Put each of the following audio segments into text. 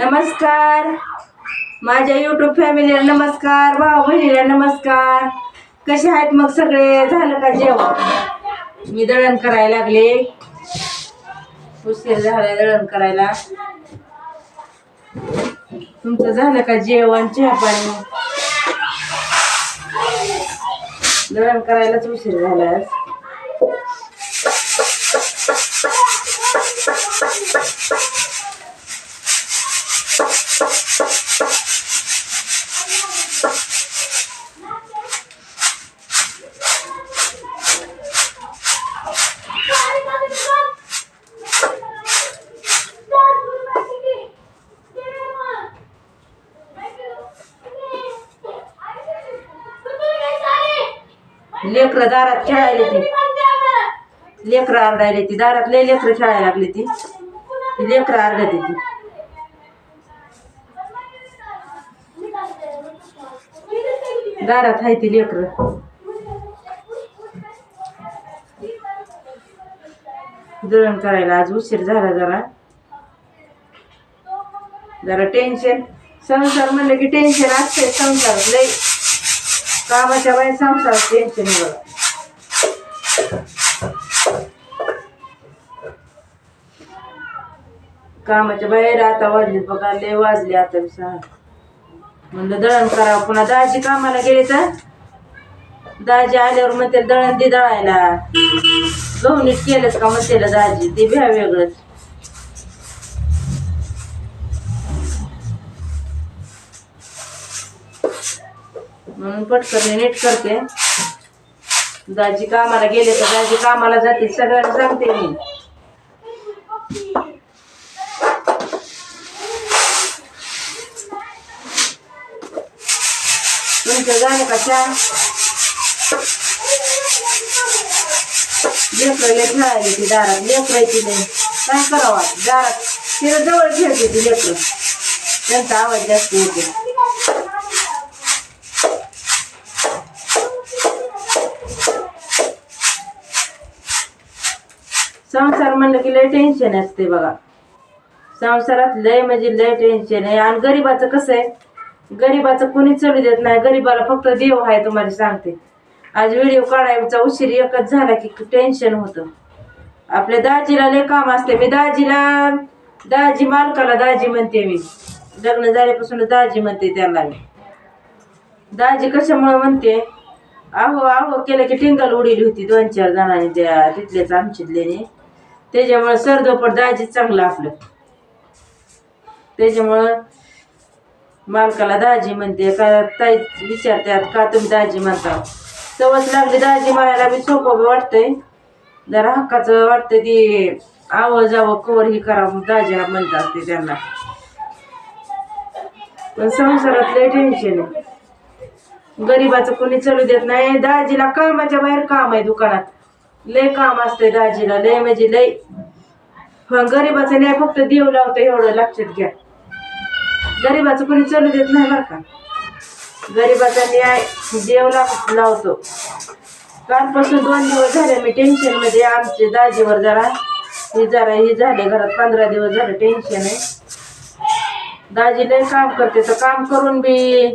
नमस्कार. माझ्या युट्यूब फॅमिलीला नमस्कार. भाऊ बहिणीला नमस्कार. कसे आहेत मग सगळे? झालं का जेवण? मी दळण करायला लागले. उशीर झालाय दळण करायला. तुमचं झालं का जेवण? चहा पाणी? दळण करायलाच उशीर झाला आज. लेकरं दारात खेळायला ती लेकरं आरडायला ती दारात लय लेकरं खेळायला लागली ती. ती लेकरं आरडत ती दारात आहे ती लेकरं. दळण करायला आज उशीर झाला जरा. जरा टेन्शन संसार म्हणलं की टेन्शन असते संसार लय कामाच्या बाहेर संसार टेन्शन बघा कामाच्या बाहेर आता वाजले बघा लय वाजले आता सहा म्हणलं दळण करावं पुन्हा दाजी कामाला गेले तर? दाजी आल्यावर म्हणते दळण दे दळायला. गहू नीट केलंच का म्हणते दाजी ते भ्या वेगळंच. म्हणून पटकन नीट करते. दाजी कामाला गेले तर दाजी कामाला जाते सगळ्यांना सांगते मी. तुमचं झालं का चहा लेकरं लय खेळायला ती दारात लेकरायची नाही काय करावं दारात तिला जवळ खेळते ती लेकरं. त्यांचा आवाज जास्त येते संसार म्हणलं की लय टेन्शन असते बघा. संसारात लय म्हणजे लय टेन्शन आहे. आणि गरीबाचं कसं आहे? गरीबाचं कोणी चढू देत नाही. गरीबाला फक्त देव आहे तुम्हाला सांगते. आज व्हिडिओ काढायचा उशीर एकच झाला की टेन्शन होतं. आपल्या दाजीला लय काम असते. मी दाजीला दाजी मालकाला दाजी म्हणते मी. लग्न झाल्यापासून दाजी म्हणते त्याला मी. दाजी कशामुळे म्हणते? आहो आहो केलं की टिंगल उडीली होती दोन चार जणांनी त्या तिथल्याच आमच्यातल्याने. त्याच्यामुळं सरदोपट दाजी चांगलं आपलं. त्याच्यामुळं मालकाला दाजी म्हणते का ताई विचारतात का तुम्ही दाजी म्हणता? सवच लागली दाजी म्हणायला बी सोपं बी वाटतंय. जरा हक्काचं वाटतं ती आवं जावं कवर ही करा दाजी हा म्हणतात ते त्यांना. पण संसारातलं टेन्शन आहे. गरीबाचं कोणी चलू देत नाही. दाजीला कामाच्या बाहेर काम आहे दुकानात. लय काम असते दाजीला लय म्हणजे लय. गरीबाचं नाही फक्त देव लावतं एवढं लक्षात घ्या. गरीबाचं कोणी चलू देत नाही बरं का. गरीबाचा न्याय देव लाव लावतो. कालपासून दोन दिवस झाले मी टेन्शनमध्ये आमचे दाजीवर जरा हे जरा हे झाले घरात पंधरा दिवस झालं टेन्शन आहे. दाजी लय काम करते तर काम करून बी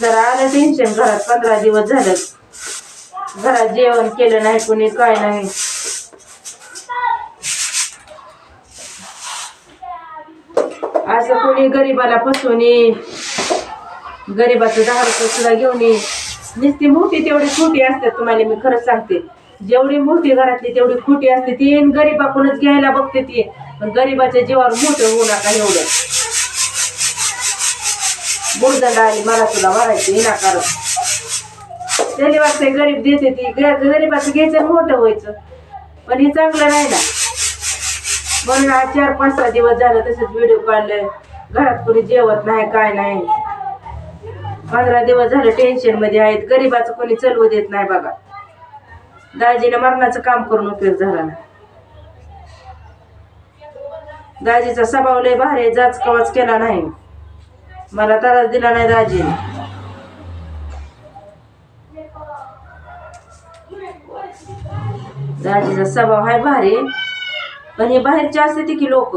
जरा आलं टेन्शन घरात पंधरा दिवस झालं. घरात जेवण केलं नाही कोणी काय नाही. असं कोणी गरीबाला फसवून ये गरीबाचं दहा रुपये सुद्धा घेऊन ये. नुसती मोठी तेवढी खोटी असतात तुम्हाला मी खरंच सांगते. जेवढी मोठी घरातली तेवढी खोटी असते ती आणि गरीबाकडूनच घ्यायला बघते ती. पण गरीबाच्या जीवावर मोठं होऊ नका एवढं. बुडदंड आली मला तुला भरायची विनाकारण त्याने वाटतंय गरीब देते ती. गरीबाचं घ्यायचं मोठं व्हायचं. पण हे चांगलं नाही ना. म्हणून आज चार पाच सहा दिवस झालं तसंच व्हिडिओ काढले घरात कोणी जेवत नाही काय नाही. पंधरा दिवस झालं टेन्शनमध्ये आहेत. गरीबाचं कोणी चलवू देत नाही बघा. दाजीनं मरणाचं काम करून उपयोग झाला नाही. दाजीचा स्वभाव लय भारी जाचकवाच जाच कवाच केला नाही. मला त्रास दिला नाही दाजीने. दाजीचा स्वभाव आहे भारी. पण हे बाहेरचे असते की लोक.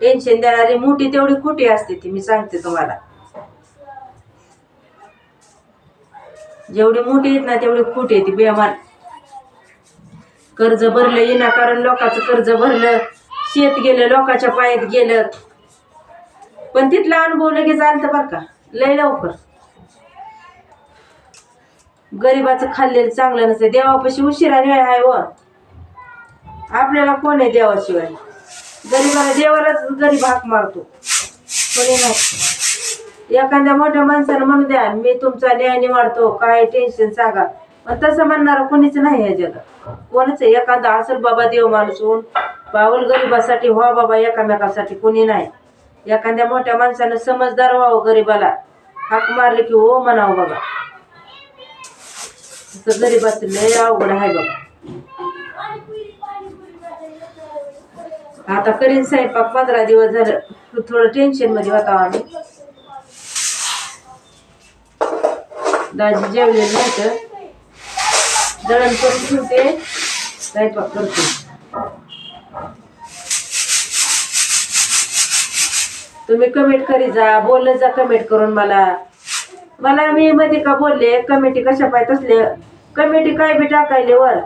टेन्शन देणारी मोठी तेवढी खोटी असते ती मी सांगते तुम्हाला. जेवढी मोठी आहेत ना तेवढी खोटी आहे ती बेमान. कर्ज भरलं येणार कारण लोकांचं कर्ज भरलं शेत गेलं लोकांच्या पायात गेलं. पण तिथला अनुभव लगेच आलतं बरं का लय लवकर. गरिबाचं खाल्लेलं चांगलं नसतं देवापाशी उशिरा वेळ आहे व आपल्याला कोण आहे देवाशिवाय? गरीबाला देवालाच गरीब हाक मारतो कोणी नाही. एखाद्या मोठ्या माणसानं म्हणू द्या मी तुमचा न्याय निवाडतो काय टेन्शन सांगा. पण तसं म्हणणारं कोणीच नाही या जगात. कोणच आहे एखादा असेल बाबा देव माणूस होऊन पावल गरिबासाठी व्हा बाबा एकामेकासाठी कोणी नाही. एखाद्या मोठ्या माणसानं समजदार व्हावं गरिबाला. हाक मारले की हो म्हणावं बघा तसं गरिबाचं लय अवघड आहे बघा आता करीन स्वयंपाक. पंधरा दिवस झालं. थोडं टेन्शनमध्ये होता आम्ही. दाजी जेवलेलं तर दळण करून ठेवते. स्वयंपाक करते. तुम्ही कमेंट करी जा. बोलत जा कमेंट करून मला. मला मी मध्ये का बोलले? कमेंटी कशा पाहिजे तसले कमेटी काय बी टाकायले वर?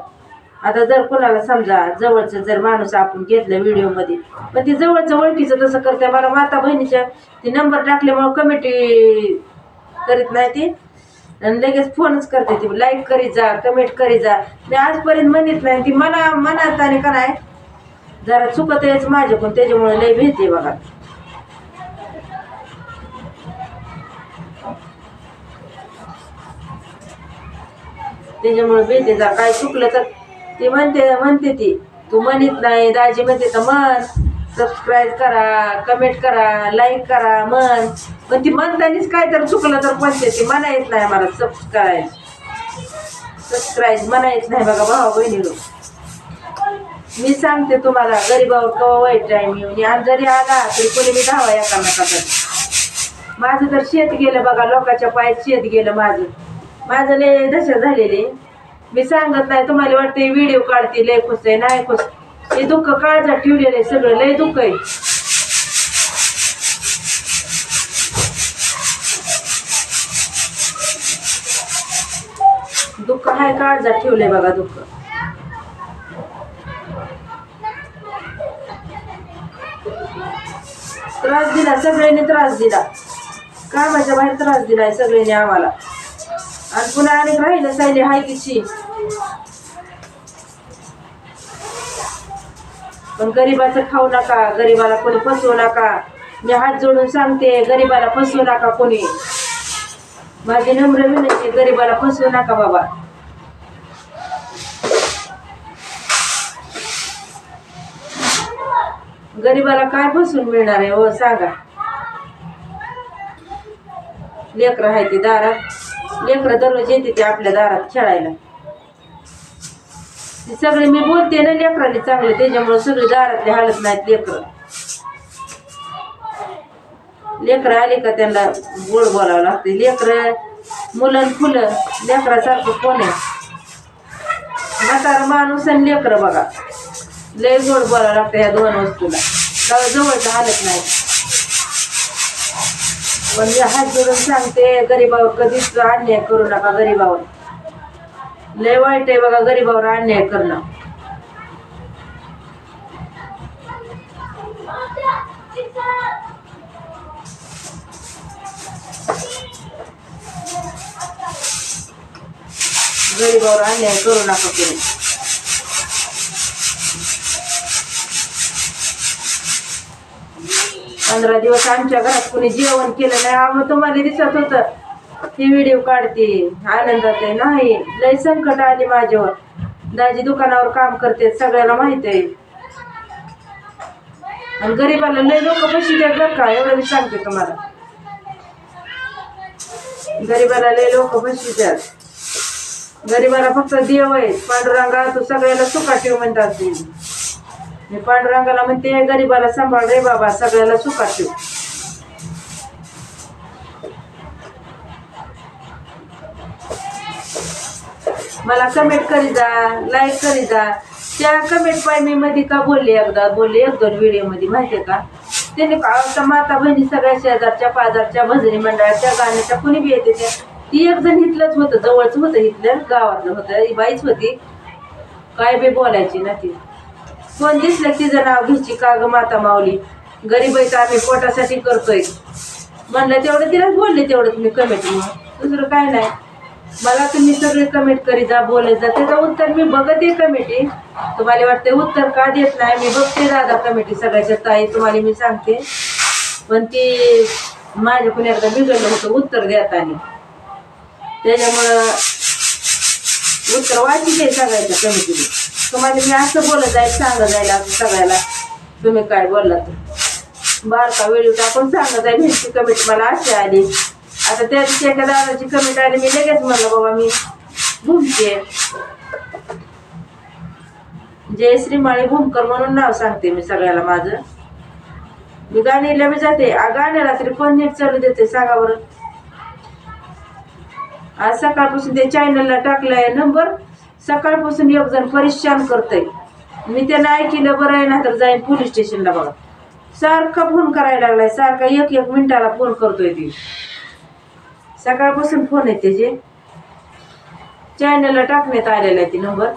आता जर कोणाला समजा जवळचं जर माणूस आपण घेतलं व्हिडिओमध्ये पण ती जवळचं ओळखीचं तसं करते मला माता बहिणीच्या ती नंबर टाकल्यामुळं कमेंटी करीत नाही ती. आणि लगेच फोनच करते ती. लाईक करीत जा कमेंट करीत जा. मी आजपर्यंत म्हणत नाही. ती मना मनात आणि का नाही जरा चुकत आहेच माझ्याकडून. त्याच्यामुळे लय भेटते बघा. त्याच्यामुळे भेटते जा काय चुकलं तर ती म्हणते म्हणते ती तू म्हणत नाही दाजी म्हणते तर म्हण सबस्क्राईब करा कमेंट करा लाईक करा म्हण पण ती म्हणतानीच काय तर चुकलं तर म्हणते ती म्हणा येत नाही मला सबस्क्राईब सबस्क्राईब म्हणा येत नाही बघा भावा बहिणी मी सांगते तुम्हाला गरीबावर कवा वाईट टाईम येऊन आणि जरी आला तरी कोणी मी धावा या एकामेकासाठी माझं तर शेत गेलं बघा लोकांच्या पायात शेत गेलं माझं. माझं लय दशा झालेली. मी सांगत नाही तुम्हाला वाटते व्हिडिओ काढते लय खुश आहे नाही खुश. हे दुःख काळजात ठेवलेलं आहे सगळं लय दुःख आहे. दुःख आहे काळजात ठेवलंय बघा दुःख. त्रास दिला सगळ्यांनी त्रास दिला. कामाच्या बाहेर त्रास दिलाय सगळ्यांनी आम्हाला. आणि पुन्हा अनेक राहिलं सायली हाय किची पण गरीबाचं खाऊ नका गरीबाला कोणी फसवू नका. मी हात जोडून सांगते गरीबाला फसवू नका कोणी. माझी नम्र विनंती गरीबाला फसवू नका बाबा. गरीबाला काय फसवून मिळणार आहे हो सांगा. लेकरं आहे ते दारात. लेकरं दररोज येते ते आपल्या दारात खेळायला. सगळे मी बोलते ना लेकराने चांगले त्याच्यामुळे सगळे दारातले हालत नाहीत लेकरं. लेकरं आले का त्यांना गोड बोलावं लागते लेकरं मुलं फुलं लेकरासारखं कोण आहे? म्हातारा माणूस आणि लेकरं बघा. लय गोड बोलावं लागतं ह्या दोन वस्तूला. का जवळचं हालत नाही पण मी हात जोडून सांगते गरीबावर कधीच अन्याय करू नका गरीबावर. लय वाईट आहे बघा गरीबावर अन्याय करणं. गरीबावर अन्याय करू नका तुम्ही. पंधरा दिवस आमच्या घरात कोणी जेवण केलं नाही आम्ही तुम्हाला दिसत होतं. ही व्हिडिओ काढते. आनंदात आहे नाही लय संकट आली माझ्यावर. दाजी दुकानावर काम करते सगळ्याला माहीत आहे. आणि गरीबाला लय लोक बशी द्या बरं का? एवढं मी सांगते तुम्हाला. गरीबाला लय लोक बशी द्या गरीबाला फक्त देव आहे पांडुरंगा तू सगळ्याला सुखा ठेव म्हणतात मी पांडुरंगाला म्हणते गरीबाला सांभाळ रे बाबा सगळ्याला सुखा ठेव मला कमेंट करी जा लाईक करी जा. त्या कमेंट पाहिजे मध्ये का बोलले एकदा? बोलले एक दोन व्हिडिओमध्ये माहितीये का? त्याने का- माता बहिणी सगळ्या शेजारच्या पाजारच्या भजनी मंडळाच्या गाण्याच्या कुणी बी येते त्या ती एक जण इथलंच होतं जवळच होतं इथलं गावातलं होतं. ही बाईच होती. काय बी बोलायची ना ती. कोण दिसलं तिचं नाव घ्यायची का ग माता माऊली? गरीब आहे तर आम्ही पोटासाठी करतोय. म्हणलं तेवढं तिलाच बोलले तेवढं तुम्ही कमेंट मग. दुसरं काय नाही. मला तुम्ही सगळे कमेंट करी जा बोलत जा. त्याचं उत्तर मी बघते कमेटी तुम्हाला वाटते उत्तर का देत नाही? मी बघते दादा कमेटी सगळ्याच्या ताई तुम्हाला मी सांगते. पण ती माझ्याकडून एकदा बिघडलं होतं उत्तर देताना त्याच्यामुळं उत्तर वाटली आहे सगळ्याच्या कमिटीने तुम्हाला मी असं बोलत जाईल सांगत जाईल असं सगळ्याला. तुम्ही काय बोलला तर बारका वेळी टाकून सांगत जाईल ह्यांची कमिटी मला अशी आली. आता त्या दिवशी एका दादाची कमी आली मी लगेच म्हणलं बाबा मी भूमके. जयश्री म्हणजे माळी भूमकर म्हणून नाव सांगते मी सगळ्याला माझं. मी गाणीला मी जाते. आ, गाण्याला तरी पण नीट चालू देते सांगा बरं. आज सकाळपासून ते चॅनलला टाकलाय नंबर सकाळपासून एक जण परेशान करतय. मी त्यानं ऐकलं बरं आहे ना तर जाईन पोलीस स्टेशनला बघा. सारखा फोन करायला लागलाय सारखा एक एक मिनिटाला फोन करतोय ती. सकाळपासून फोन आहे त्याचे चॅनलला टाकण्यात आलेला आहे ती नंबर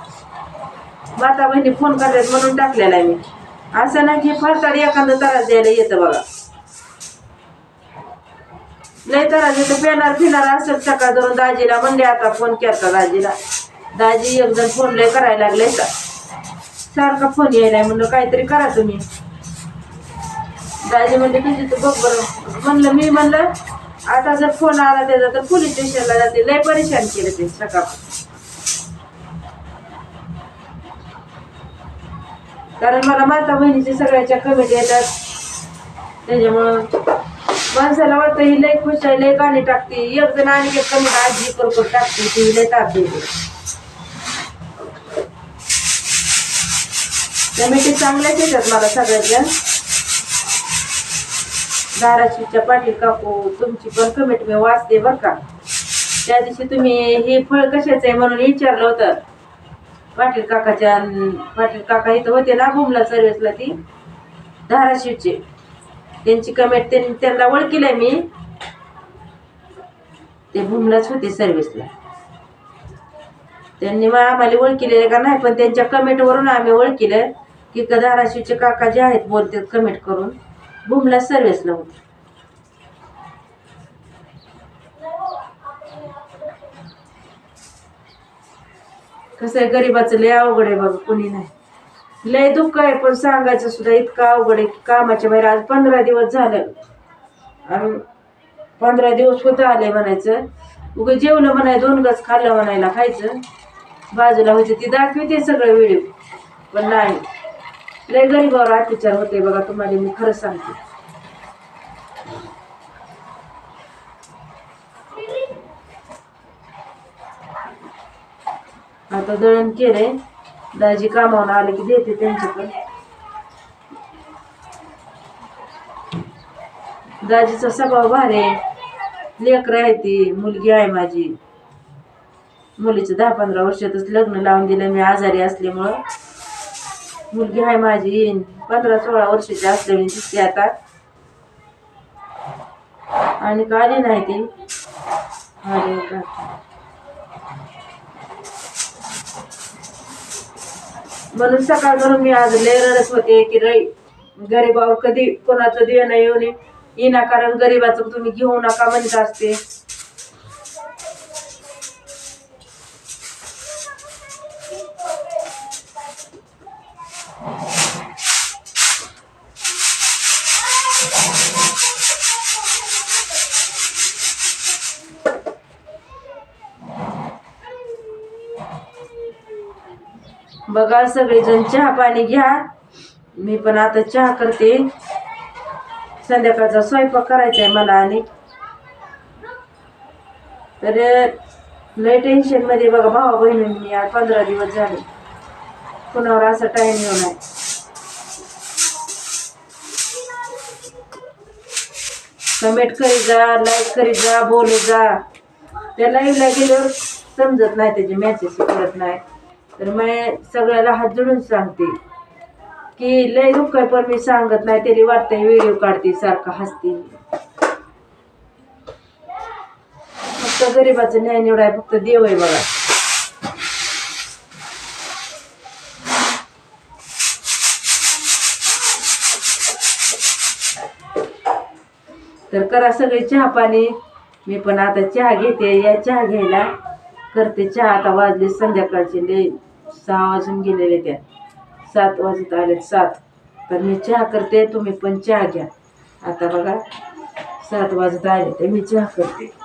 माता बहिणी फोन करतात म्हणून टाकलेला आहे मी. असं नाही की फारताडी एखादं त्रास द्यायला येतं बघा. लय त्रास येतं पेणार फिनार असं सकाळ धरून दाजीला म्हणले आता फोन केला दाजीला? दाजी एकजण फोन लय करायला लागले का सारखा फोन यायलाय म्हणलं काहीतरी करा तुम्ही. दाजी म्हणले तुझी तू बघ बरं. म्हणलं मी म्हणलं आता जर फोन आला त्याचा तर पोलीस स्टेशनला जाते. लय परेशान केलं ते सकाळ. कारण मला माता बहिणीचे सगळ्याच्या कमेंट येतात. त्याच्यामुळं माणसाला वाटतं ही लय खुश आहे लय गाणी टाकते. एक जण आणि एक कमी आजी करू टाकते. ती लय ताप देते. कमिटी चांगल्याच येतात मला सगळ्याच्या धाराशिवच्या पाटील काकू तुमची पण कमेंट मी वाचते बरं का. त्या दिवशी तुम्ही हे फळ कशाचं आहे म्हणून विचारलं होतं. पाटील काकाच्या पाटील काका इथं होते ना बुमला सर्व्हिसला ती धाराशिवचे. त्यांची कमेंट त्यांनी त्यांना आहे मी. ते भूमलाच होते सर्व्हिसला त्यांनी मग आम्हाला ओळखीले का नाही पण त्यांच्या कमेंटवरून आम्ही ओळखीलं की का धाराशिवचे काका जे आहेत बोलतात कमेंट करून. भूमला सर्व्हिसला होते. कसं आहे गरीबाचं लय अवघड आहे बाबा कोणी नाही. लय दुःख आहे पण सांगायचं सुद्धा इतकं अवघड आहे की कामाच्या बाहेर आज पंधरा दिवस झालं. आणि पंधरा दिवस होत आले म्हणायचं? उगं जेवलं म्हणाय दोन गज खाल्लं म्हणायला खायचं. बाजूला होते ती दाखवते सगळं व्हिडिओ. पण नाही. लय गरीबावर अत्याचार होते बघा तुम्हाला मी खरं सांगते. आता दळण केलंय. दाजी कामावर आले की देते त्यांच्याकडे दाजीचा स्वभाव भारी आहे. लेकरं आहे ती मुलगी आहे माझी. मुलीचं दहा पंधरा वर्षातच लग्न लावून दिलं मी आजारी असल्यामुळं. मुलगी आहे माझी. येईन पंधरा सोळा वर्षाची असलेली दिसते आता. आणि का नाही ती. अरे का? म्हणून सकाळवरून मी आज लय रडत होते की रई गरीबावर कधी कोणाचं देणं येऊ नये. येणार कारण गरीबाचं तुम्ही घेऊ नका म्हणत असते. बघा सगळेजण चहा पाणी घ्या. मी पण आता चहा करते. संध्याकाळचा स्वयंपाक करायचा आहे मला आणि. तर लय टेन्शनमध्ये बघा भावा बहिणींनी आज पंधरा दिवस झाले. कुणावर असा टाइम येऊ नये. कमेंट करी जा लाईक करी जा बोलू जा. त्या लाईव्हला गेल्यावर समजत नाही त्याचे मॅसेज कळत नाही. तर मी सगळ्याला हात जोडून सांगते. की लय दुःख आहे पण मी सांगत नाही त्याला वाटतंय व्हिडिओ काढते सारखा हसते. फक्त गरीबाचं न्याय निवडाय फक्त देव आहे बघा. तर करा सगळे चहा पाणी. मी पण आता चहा घेते या चहा घ्यायला. करते चहा आता वाजले संध्याकाळचे लई सहा वाजून गेलेले त्या. सात वाजत आले सात. तर मी चहा करते तुम्ही पण चहा घ्या. आता बघा सात वाजत आले तर मी चहा करते.